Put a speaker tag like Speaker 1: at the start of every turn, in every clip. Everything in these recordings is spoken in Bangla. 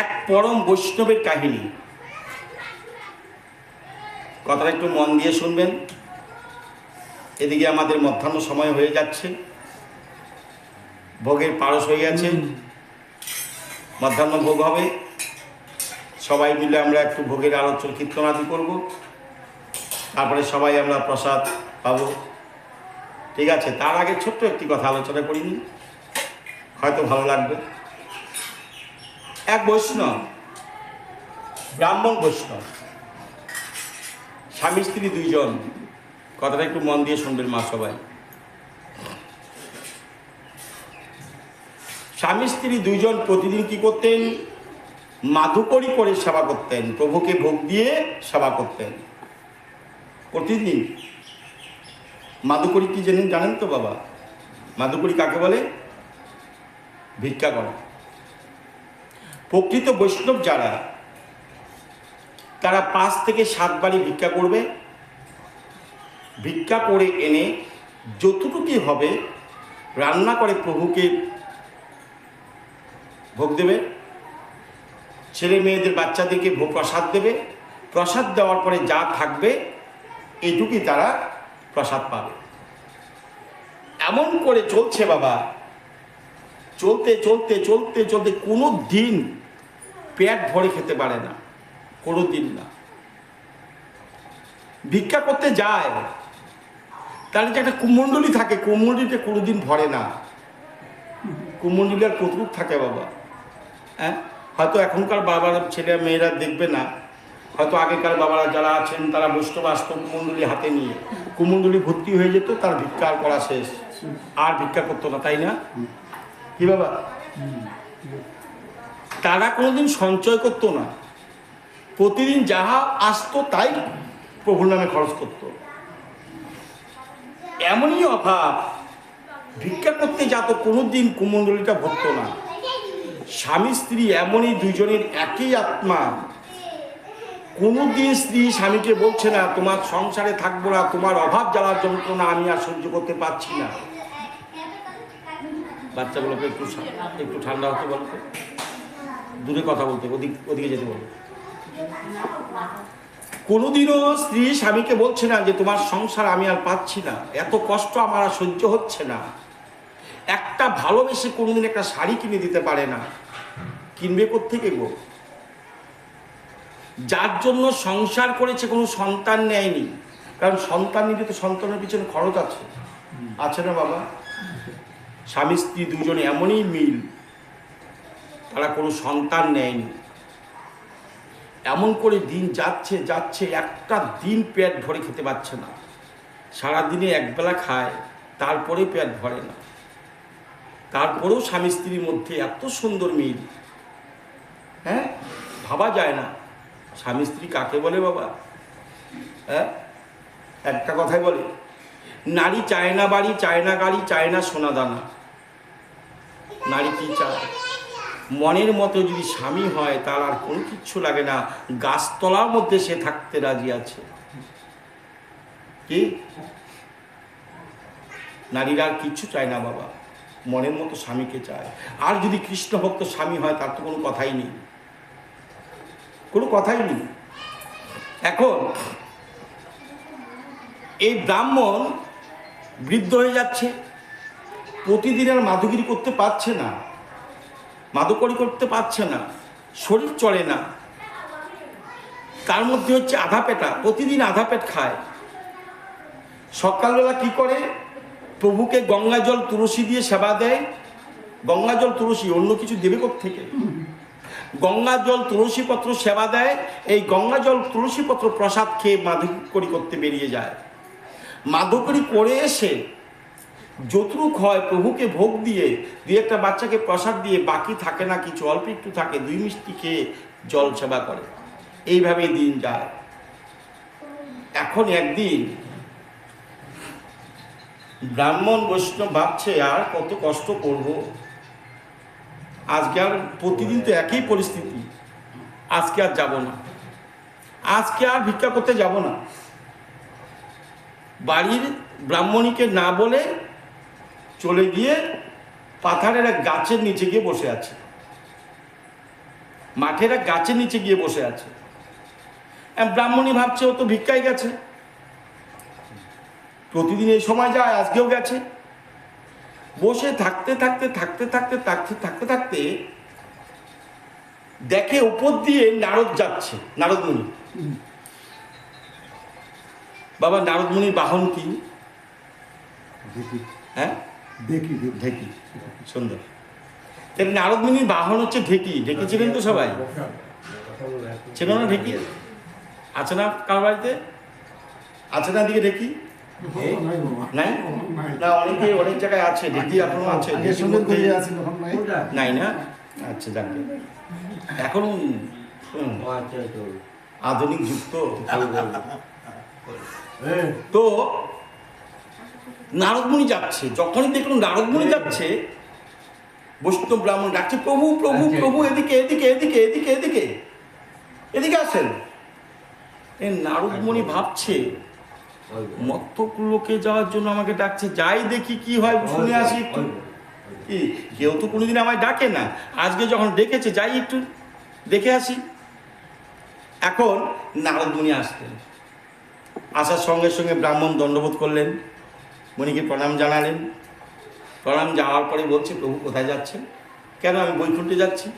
Speaker 1: এক পরম বৈষ্ণবের কাহিনী। কথাটা একটু মন দিয়ে শুনবেন। এদিকে আমাদের মধ্যাহ্ন সময় হয়ে যাচ্ছে। ভোগের পারস হয়ে গেছে। মধ্যাহ্ন ভোগ হবে। সবাই মিলে আমরা একটু ভোগের আলোচনা কীর্তনাদি করব। তারপরে সবাই আমরা প্রসাদ পাবো। ঠিক আছে তার আগে ছোট্ট একটি কথা আলোচনা করিনি। হয়তো ভালো লাগবে। এক বৈষ্ণব, ব্রাহ্মণ বৈষ্ণব। স্বামী, স্ত্রী দুইজন। কথাটা একটু মন দিয়ে শুনবেন মা সবাই। স্বামী, স্ত্রী দুইজন প্রতিদিন কি করতেন? মাধুকরি করে সেবা করতেন, প্রভুকে ভোগ দিয়ে সেবা করতেন। প্রতিদিন। মাধুকরি কি জানেন? জানেন তো বাবা। মাধুকরি কাকে বলে? ভিক্ষা করা প্রকৃত বৈষ্ণব যারা, তারা পাঁচ থেকে সাত বাড়ি ভিক্ষা করবে। ভিক্ষা করে এনে যতটুকুই হবে, রান্না করে প্রভুকে ভোগ দেবে। ছেলে মেয়েদের বাচ্চাদেরকে ভোগ প্রসাদ দেবে। প্রসাদ দেওয়ার পরে যা থাকবে, এটুকুই তারা প্রসাদ পাবে। এমন করে চলছে বাবা। চলতে চলতে চলতে চলতে কোনো দিন পেট ভরে খেতে পারে না কোনো দিন না। ভিক্ষা করতে যায়, তার যে একটা কুমণ্ডলী থাকে, কুমণ্ডলীটা কোনোদিন ভরে না। কুমণ্ডলী আর কতটুক থাকে বাবা? হ্যাঁ? হয়তো এখনকার বাবার ছেলে মেয়েরা দেখবে না। হয়তো আগেকার বাবারা যারা আছেন, তারা বৈষ্ণব আসত কুমণ্ডলী হাতে নিয়ে। কুমণ্ডলী ভর্তি হয়ে যেত, তার ভিক্ষা করা শেষ। আর ভিক্ষা করতো না, তাই না? কি বাবা? তারা কোনোদিন সঞ্চয় করতো না। প্রতিদিন যাহা আসতো তাই প্রভুর নামে খরচ করতো। এমনই অভাব। ভিক্ষা করতে যাত কোনোদিন কুমণ্ডলীটা ভরতো না। স্বামী, স্ত্রী এমনই দুজনের একই আত্মা। কোনোদিন স্ত্রী স্বামীকে বলছে না, তোমার সংসারে থাকব না, তোমার অভাব জ্বালার যন্ত্রণা আমি আর সহ্য করতে পারছি না। বাচ্চাগুলোকে একটু একটু ঠান্ডা হতে বলতো। দূরে কথা বলতে, ওদিক যেতে বলো কোনোদিনও স্ত্রী স্বামীকে বলছে না যে তোমার সংসার আমি আর পাচ্ছি না। এত কষ্ট আমার আর সহ্য হচ্ছে না। একটা ভালোবেসে কোনোদিন একটা শাড়ি কিনে দিতে পারে না। কিনবে কোথেকে গো? যার জন্য সংসার করেছে কোনো সন্তান নেয়নি। কারণ সন্তান নিতে তো সন্তানের পিছনে খরচ আছে। আছে না বাবা? স্বামী স্ত্রী দুজনে এমনই মিল। তারা কোনো সন্তান নেয়নি। এমন করে দিন যাচ্ছে যাচ্ছে, একটা দিন পেট ভরে খেতে পারছে না। সারাদিনে একবেলা খায়, তারপরে পেট ভরে না। তারপরেও স্বামী স্ত্রীর মধ্যে এত সুন্দর মিল। হ্যাঁ? ভাবা যায় না। স্বামী স্ত্রী কাকে বলে বাবা? হ্যাঁ? একটা কথাই বলে, নারী চায় না বাড়ি, চায় না গাড়ি, চায় না সোনা দানা নারী কি চায়? মনের মতো যদি স্বামী হয়, তার আর কোনো কিচ্ছু লাগে না। গাছতলার মধ্যে সে থাকতে রাজি আছে। কি? নারীরা আর কিচ্ছু চায় না বাবা। মনের মতো স্বামীকে চায়। আর যদি কৃষ্ণ ভক্ত স্বামী হয়, তার তো কোনো কথাই নেই। কোনো কথাই নেই। এখন, এই ব্রাহ্মণ বৃদ্ধ হয়ে যাচ্ছে। প্রতিদিন আর মাধুগিরি করতে পারছে না। মাদকরি করতে পারছে না, শরীর চলে না। তার মধ্যে হচ্ছে আধা পেটা, প্রতিদিন আধা পেট খায়। সকালবেলা কি করে? প্রভুকে গঙ্গা জল তুলসী দিয়ে সেবা দেয়। গঙ্গা জল তুলসী, অন্য কিছু দেবে থেকে গঙ্গা জল তুলসী পত্র সেবা দেয়। এই গঙ্গা জল তুলসী পত্র প্রসাদ খেয়ে মাধুকরি করতে বেরিয়ে যায়। মাধুকরি করে এসে যতটুক হয় প্রভুকে ভোগ দিয়ে, দুই একটা বাচ্চাকে প্রসাদ দিয়ে, বাকি থাকে না কিছু, অল্প একটু থাকে, দুই মিষ্টি খেয়ে জল সেবা করে। এইভাবেই দিন যায়। এখন একদিন ব্রাহ্মণ বৈষ্ণব ভাবছে, আর কত কষ্ট করব? আজকে আর প্রতিদিন তো একই পরিস্থিতি। আজকে আর যাব না। আজকে আর ভিক্ষা করতে যাব না। বাড়ির ব্রাহ্মণীকে না বলে চলে গিয়ে পাথারের এক গাছের নিচে গিয়ে বসে আছে। মাঠের এক গাছের নিচে গিয়ে বসে আছে। ব্রাহ্মণী ভাবছে ও তো ভিক্ষায় গেছে। প্রতিদিন এই সময় যায় আজকেও গেছে। বসে থাকতে থাকতে থাকতে থাকতে থাকতে থাকতে থাকতে দেখে উপর দিয়ে নারদ যাচ্ছে নারদমণি। বাবা নারদমণির বাহন কি? হ্যাঁ?
Speaker 2: দেখি দেখি
Speaker 1: ঢেকি সুন্দর। তাহলে নারদমণির বাহন হচ্ছে ঢেকি ঢেকি ছিলেন তো সবাই? ছিল না ঢেকি? আছে না কার বাড়িতে? আছে না দিকে ঢেকি?
Speaker 2: নাই।
Speaker 1: না অনেকে অনেক জায়গায় আছে ঢেকি এখনও আছে
Speaker 2: নাই?
Speaker 1: না? আচ্ছা যাকে। এখন হুম, আধুনিক যুগ তো
Speaker 2: এ,
Speaker 1: তো নারদমণি যাচ্ছে যখনই দেখুন নারদমণি যাচ্ছে বৈষ্ণব ব্রাহ্মণ ডাকছে প্রভু প্রভু প্রভু এদিকে এদিকে এদিকে এদিকে এদিকে এদিকে আসেন। এ নারদমণি ভাবছে মত্তকুলোকে যাওয়ার জন্য আমাকে ডাকছে যাই দেখি কি হয় শুনে আসি একটু। কি কেউ তো কোনোদিন আমায় ডাকে না। আজকে যখন ডেকেছে যাই একটু দেখে আসি। এখন নারদমণি আসলেন। আসার সঙ্গে সঙ্গে ব্রাহ্মণ দণ্ডবোধ করলেন। মণিকে প্রণাম জানালেন। প্রণাম যাওয়ার পরে বলছে, প্রভু কোথায় যাচ্ছেন? কেন? আমি বৈকুণ্ঠে যাচ্ছি।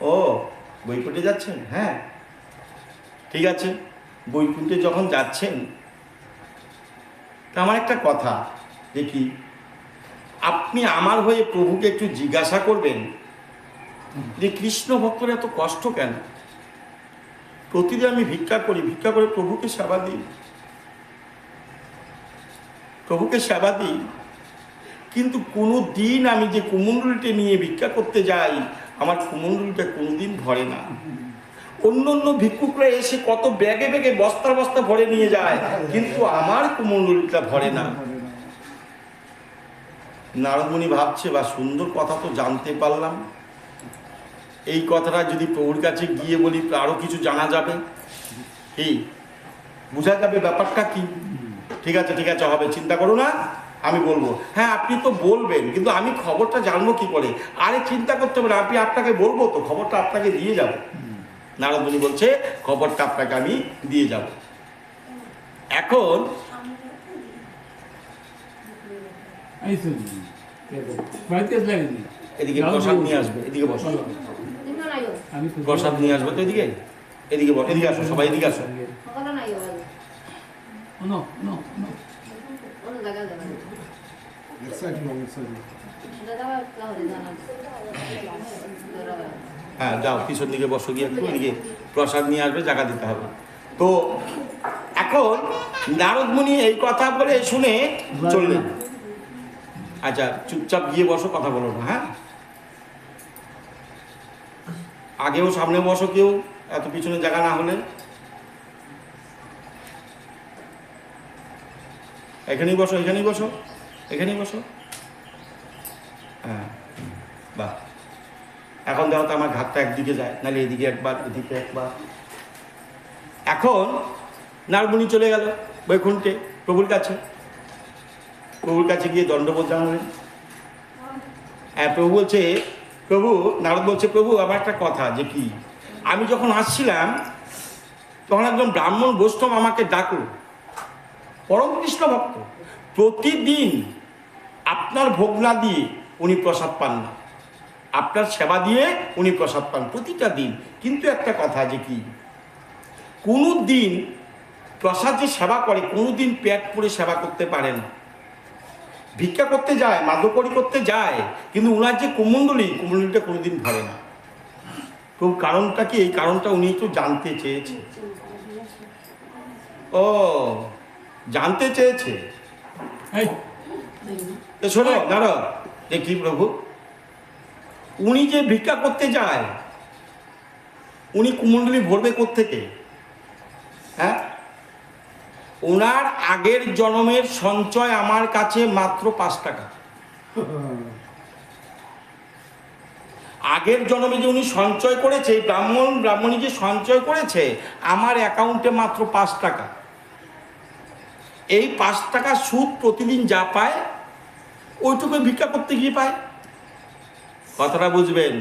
Speaker 1: ও, বৈকুণ্ঠে যাচ্ছেন? হ্যাঁ। ঠিক আছে, বৈকুণ্ঠে যখন যাচ্ছেন, তা আমার একটা কথা, দেখি, আপনি আমার হয়ে প্রভুকে একটু জিজ্ঞাসা করবেন যে, কৃষ্ণ ভক্তরা এত কষ্ট কেন? প্রতিদিন আমি ভিক্ষা করি, ভিক্ষা করে প্রভুকে সেবা দিই। প্রভুকে সেবা দিই। কিন্তু কোনো দিন আমি যে কুমণ্ডলটা নিয়ে ভিক্ষা করতে যাই, আমার কুমুন্ডুলিটা কোনো দিন ভরে না। অন্য অন্য ভিক্ষুকরা এসে কত ব্যাগে ব্যাগে বস্তা বস্তা ভরে নিয়ে যায়, কিন্তু আমার কুমণ্ডলটা ভরে না। নারদমণি ভাবছে, বা সুন্দর কথা তো জানতে পারলাম। এই কথাটা যদি প্রভুর কাছে গিয়ে বলি আরও কিছু জানা যাবে। কি? বোঝা যাবে ব্যাপারটা কি? ঠিক আছে ঠিক আছে হবে চিন্তা করো না আমি বলব। হ্যাঁ আপনি তো বলবেন কিন্তু আমি খবরটা জানব কি করে? আরে চিন্তা করতে হবে না আপনি আপনাকে বলব তো খবরটা আপনাকে দিয়ে যাব। নারদমণি বলছে খবরটা আপনাকে আমি দিয়ে যাব। এখন এদিকে প্রসাদ নিয়ে আসবে এদিকে বসো।
Speaker 3: আমি
Speaker 1: প্রসাদ নিয়ে আসবে তো এদিকে? এদিকে বস এদিকে আসো। সবাই এদিকে আসো।
Speaker 2: লং এক সাইড
Speaker 1: হ্যাঁ যাও, পিছন দিকে বসো, গিয়ে একটু এদিকে প্রসাদ নিয়ে আসবে, জায়গা দিতে হবে। তো এখন নারদমণি এই কথা বলে শুনে চললেন। আচ্ছা চুপচাপ গিয়ে বসো, কথা বলো না হ্যাঁ? আগেও সামনে বসো কেউ, এত পিছনে জায়গা না হলে। এখানেই বসো এখানেই বসো এখানেই বসো। হ্যাঁ বাহ। এখন দেখো তো আমার ঘাটটা একদিকে যায়, নাহলে এদিকে একবার এদিকে একবার। এখন নারমণি চলে গেল, বৈকুণ্ঠে, প্রভুর কাছে। প্রভুর কাছে গিয়ে দণ্ডবোধ জানালেন। হ্যাঁ প্রভু বলছে, প্রভু, নারদ বলছে, প্রভু, আমার একটা কথা যে কি? আমি যখন আসছিলাম, তখন একজন ব্রাহ্মণ বৈষ্ণব আমাকে ডাকলো। পরম কৃষ্ণ ভক্ত। প্রতিদিন আপনার ভোগ না দিয়ে উনি প্রসাদ পান না। আপনার সেবা দিয়ে উনি প্রসাদ পান প্রতিটা দিন। কিন্তু একটা কথা যে কি? কোনো দিন প্রসাদ যে সেবা করে কোনো দিন পেট পুরে সেবা করতে পারে না। ভিক্ষা করতে যায়, মাদকরি করতে যায়, কিন্তু উনার যে কুমণ্ডলী, কুমণ্ডলীটা কোনোদিন ভরে না। তো কারণটা কি? এই কারণটা উনি একটু জানতে চেয়েছে। ও জানতে চেয়েছে। শোনো দাঁড়ো দেখি প্রভু? উনি যে ভিক্ষা করতে যায় উনি কুমণ্ডলী ভরবে থেকে হ্যাঁ? ওনার আগের জন্মের সঞ্চয় আমার কাছে মাত্র পাঁচ টাকা। আগের জন্মে যে উনি সঞ্চয় করেছে ব্রাহ্মণ ব্রাহ্মণী যে সঞ্চয় করেছে আমার অ্যাকাউন্টে মাত্র পাঁচ টাকা। এই পাঁচ টাকা সুদ প্রতিদিন যা পায়, ওইটুকু ভিক্ষা করতে গিয়ে পায়। কথাটা বুঝবেন?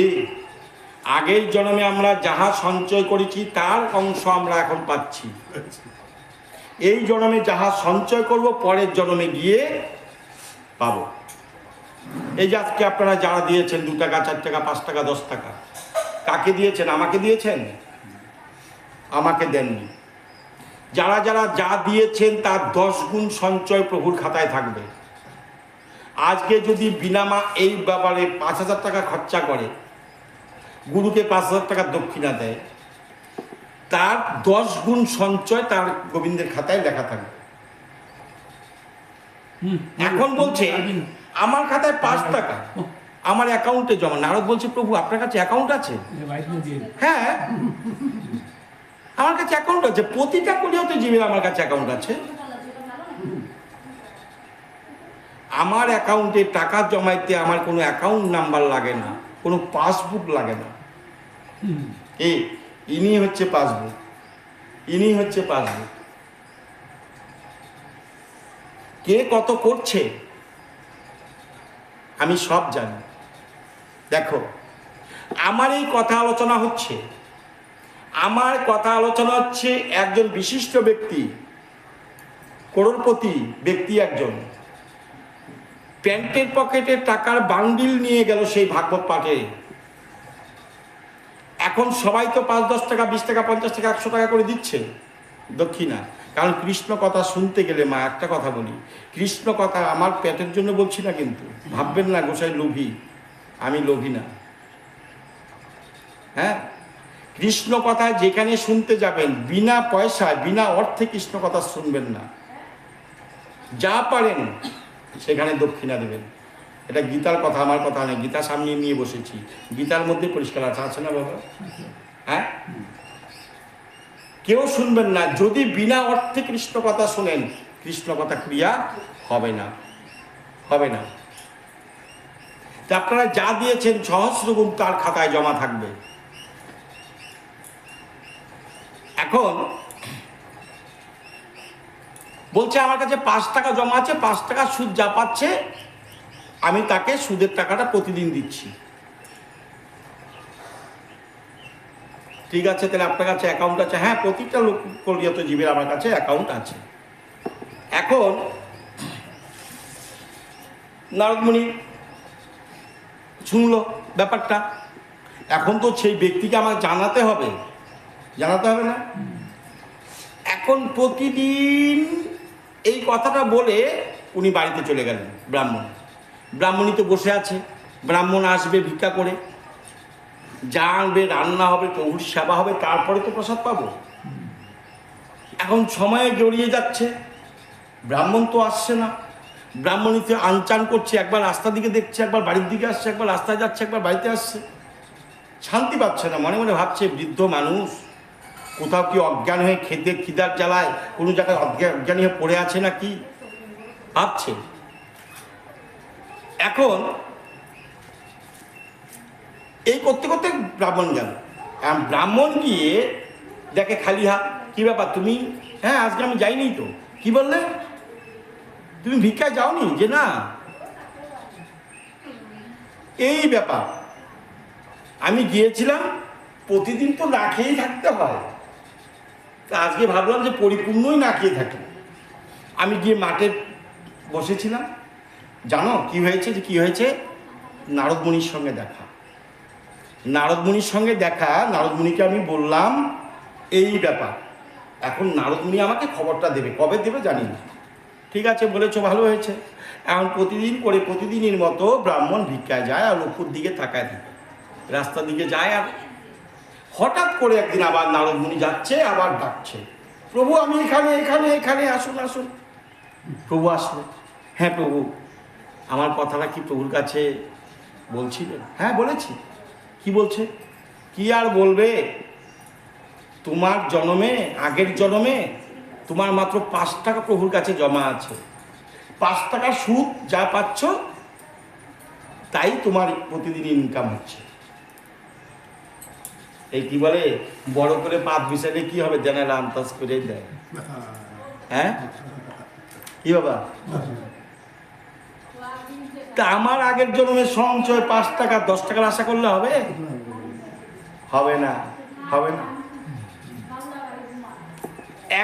Speaker 1: এই আগের জন্মে আমরা যাহা সঞ্চয় করেছি, তার অংশ আমরা এখন পাচ্ছি। এই জন্মে যাহা সঞ্চয় করব, পরের জন্মে গিয়ে পাব। এই যে আজকে আপনারা যারা দিয়েছেন, দু টাকা, চার টাকা, পাঁচ টাকা, দশ টাকা, কাকে দিয়েছেন? আমাকে দিয়েছেন? আমাকে দেননি। যারা যারা যা দিয়েছেন তার দশ গুণ সঞ্চয় প্রভুর খাতায় থাকবে। আজকে যদি বিনামা এই ব্যাপারে পাঁচ হাজার টাকা খরচা করে গুরুকে পাঁচ হাজার টাকা দক্ষিণা দেয় তার দশ গুণ সঞ্চয় তার গোবিন্দের খাতায় লেখা থাকবে। এখন বলছে আমার খাতায় পাঁচ টাকা আমার অ্যাকাউন্টে জমা। নারদ বলছে প্রভু আপনার কাছে অ্যাকাউন্ট আছে? হ্যাঁ। আমার কাছে অ্যাকাউন্ট আছে, প্রতিটা কোটিও তো জিমের আমার কাছে অ্যাকাউন্ট আছে। আমার অ্যাকাউন্টে টাকা জমাইতে আমার কোনো অ্যাকাউন্ট নাম্বার লাগে না, কোনো পাসবুক লাগে না। এই ইনি হচ্ছে পাসবুক ইনি হচ্ছে পাসবুক কে কত করছে, আমি সব জানি। দেখো, আমার এই কথা আলোচনা হচ্ছে। আমার কথা আলোচনা হচ্ছে একজন বিশিষ্ট ব্যক্তি, করোড়পতি ব্যক্তি একজন। প্যান্টের পকেটে টাকার বান্ডিল নিয়ে গেল সেই ভাগবত পাঠে। এখন সবাই তো পাঁচ, দশ টাকা, বিশ টাকা, পঞ্চাশ টাকা, একশো টাকা করে দিচ্ছে। দক্ষিণা, কারণ কৃষ্ণ কথা শুনতে গেলে, মা একটা কথা বলি, কৃষ্ণ কথা আমার পেটের জন্য বলছি না কিন্তু, ভাববেন না গোসাই লোভী, আমি লোভী না। হ্যাঁ? কৃষ্ণ কথা যেখানে শুনতে যাবেন, বিনা পয়সায়, বিনা অর্থে কৃষ্ণ কথা শুনবেন না। যা পারেন, সেখানে দক্ষিণা দেবেন। এটা গীতার কথা, আমার কথা নয়, গীতা সামনে নিয়ে বসেছি। গীতার মধ্যে পরিষ্কার আছে আছে না বাবা? হ্যাঁ? কেউ শুনবেন না, যদি বিনা অর্থে কৃষ্ণ কথা শুনেন কৃষ্ণ কথা ক্রিয়া হবে না। হবে না। আপনারা যা দিয়েছেন, সহস্র গুণ তার খাতায় জমা থাকবে। এখন বলছে, আমার কাছে পাঁচ টাকা জমা আছে, পাঁচ টাকা সুদ যা পাচ্ছে, আমি তাকে সুদের টাকাটা প্রতিদিন দিচ্ছি। ঠিক আছে, তাহলে আপনার কাছে অ্যাকাউন্ট আছে? হ্যাঁ প্রতিটা লোক কলিয়ত জীবের আমার কাছে অ্যাকাউন্ট আছে। এখন নারদমণি শুনলো ব্যাপারটা। এখন তো সেই ব্যক্তিকে আমাকে জানাতে হবে। জানাতে হবে না। এখন প্রতিদিন এই কথাটা বলে উনি বাড়িতে চলে গেলেন, ব্রাহ্মণ। ব্রাহ্মণী তো বসে আছে, ব্রাহ্মণ আসবে ভিক্ষা করে। যা আনবে রান্না হবে, প্রভুর সেবা হবে, তারপরে তো প্রসাদ পাবো। এখন সময়ে জড়িয়ে যাচ্ছে, ব্রাহ্মণ তো আসছে না। ব্রাহ্মণীতে আনচান করছে, একবার রাস্তার দিকে দেখছে, একবার বাড়ির দিকে আসছে, একবার রাস্তায় যাচ্ছে, একবার বাড়িতে আসছে। শান্তি পাচ্ছে না, মনে মনে ভাবছে, বৃদ্ধ মানুষ কোথাও কি অজ্ঞান হয়ে খেতে খিদার জ্বালায়? কোনো জায়গায় অজ্ঞান হয়ে পড়ে আছে না কি ভাবছে। এখন এই করতে করতে ব্রাহ্মণ গেল। ব্রাহ্মণ গিয়ে দেখে খালি হাত, কি ব্যাপার তুমি? হ্যাঁ আজকে আমি যাইনি তো। কি বললে? তুমি ভিক্ষায় যাওনি? যে না। এই ব্যাপার, আমি গিয়েছিলাম, প্রতিদিন তো না খেয়েই থাকতে হয়। তা আজকে ভাবলাম যে পরিপূর্ণই না খেয়ে থাকি। আমি গিয়ে মাঠে বসেছিলাম। জানো কি হয়েছে যে কি হয়েছে? নারদমণির সঙ্গে দেখা। নারদমণির সঙ্গে দেখা, নারদমণিকে আমি বললাম, এই ব্যাপার, এখন নারদমণি আমাকে খবরটা দেবে। কবে দেবে জানি না। ঠিক আছে, বলেছ, ভালো হয়েছে। এখন প্রতিদিন করে প্রতিদিনের মতো ব্রাহ্মণ ভিক্ষায় যায় আর উপর দিকে তাকায় থাকে। রাস্তার দিকে যায় আর হঠাৎ করে একদিন আবার নারদমণি যাচ্ছে, আবার ডাকছে। প্রভু, আমি এখানে এখানে এখানে, আসুন আসুন। প্রভু আসলো হ্যাঁ প্রভু। আমার কথাটা কি প্রভুর কাছে বলছিলেন হ্যাঁ বলেছি। কি বলছে? কি আর বলবে? তোমার জন্মে, আগের জন্মে, তোমার মাত্র পাঁচ টাকা প্রভুর কাছে জমা আছে। পাঁচ টাকা সুদ যা পাচ্ছ, তাই তোমার প্রতিদিন ইনকাম হচ্ছে। এই কি বলে, বড় করে পাত বিছালে কি হবে? জেনারেল আন্দাজ করে দেয়। হ্যাঁ? কি বাবা? তা আমার আগের জন্মের সঞ্চয় পাঁচ টাকা, দশ টাকার আশা করলে হবে? হবে না হবে না।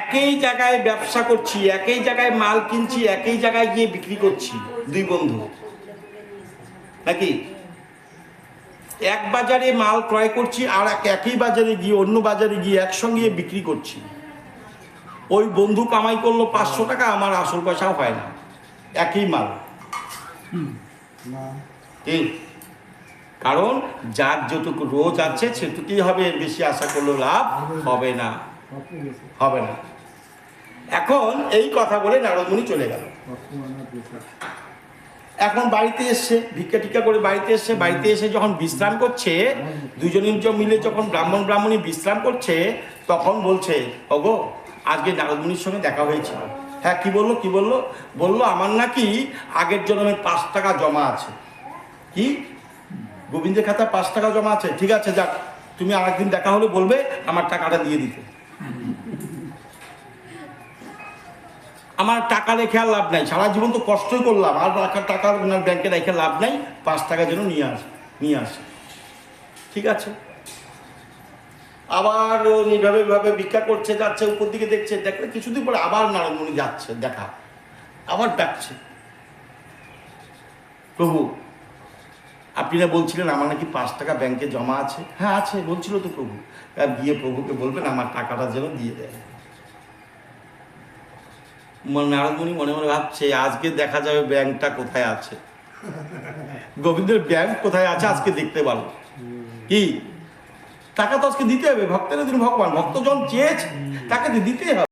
Speaker 1: একই জায়গায় ব্যবসা করছি, একই জায়গায় মাল কিনছি, একই জায়গায় গিয়ে বিক্রি করছি। দুই বন্ধু। নাকি? এক বাজারে মাল ক্রয় করছি আর এক একই বাজারে গিয়ে অন্য বাজারে গিয়ে একসঙ্গে বিক্রি করছি। ওই বন্ধু কামাই করল পাঁচশো টাকা, আমার আসল পয়সাও হয় না। একই মাল। কারণ যার যতটুকু রোজ আছে, সেটুকুই হবে, বেশি আশা করলেও লাভ হবে না। হবে না। এখন এই কথা বলে নারদমণি চলে গেল। এখন বাড়িতে এসছে, ভিক্ষা টিক্ষা করে বাড়িতে এসছে, বাড়িতে এসে যখন বিশ্রাম করছে দুজনে মিলে যখন ব্রাহ্মণ ব্রাহ্মণী বিশ্রাম করছে, তখন বলছে, ওগো, আজকে নারদমণির সঙ্গে দেখা হয়েছিল। হ্যাঁ কি বলল কি বলল? বলল, আমার নাকি আগের জন্মে পাঁচ টাকা জমা আছে। কি? গোবিন্দের খাতা পাঁচ টাকা জমা আছে? ঠিক আছে, যাক, তুমি আরেকদিন দেখা হলে বলবে, আমার টাকাটা দিয়ে দিতে। আমার টাকা রেখে আর লাভ নাই। সারা জীবন তো কষ্টই করলাম। আর রাখার টাকা ওনার ব্যাংকে রেখে লাভ নাই। পাঁচ টাকা যেন নিয়ে আসে নিয়ে আসে। ঠিক আছে? আবার এইভাবে এইভাবে ভিক্ষা করছে, যাচ্ছে, উপর দিকে দেখছে। দেখলে কিছুদিন পরে আবার নারায়ণমণি যাচ্ছে। দেখা। আবার ডাকছে। প্রভু, আপনি না বলছিলেন আমার নাকি পাঁচ টাকা ব্যাংকে জমা আছে? হ্যাঁ আছে। বলছিল তো প্রভু। গিয়ে প্রভুকে বলবেন, আমার টাকাটা যেন দিয়ে দেয়। নারদমণি মনে মনে ভাবছে, আজকে দেখা যাবে ব্যাংকটা কোথায় আছে। গোবিন্দের ব্যাংক কোথায় আছে আজকে দেখতে পারব। কি? টাকা তো আজকে দিতে হবে, ভক্তের দিন ভগবান, ভক্তজন চেয়েছে, তাকে দিতে হবে।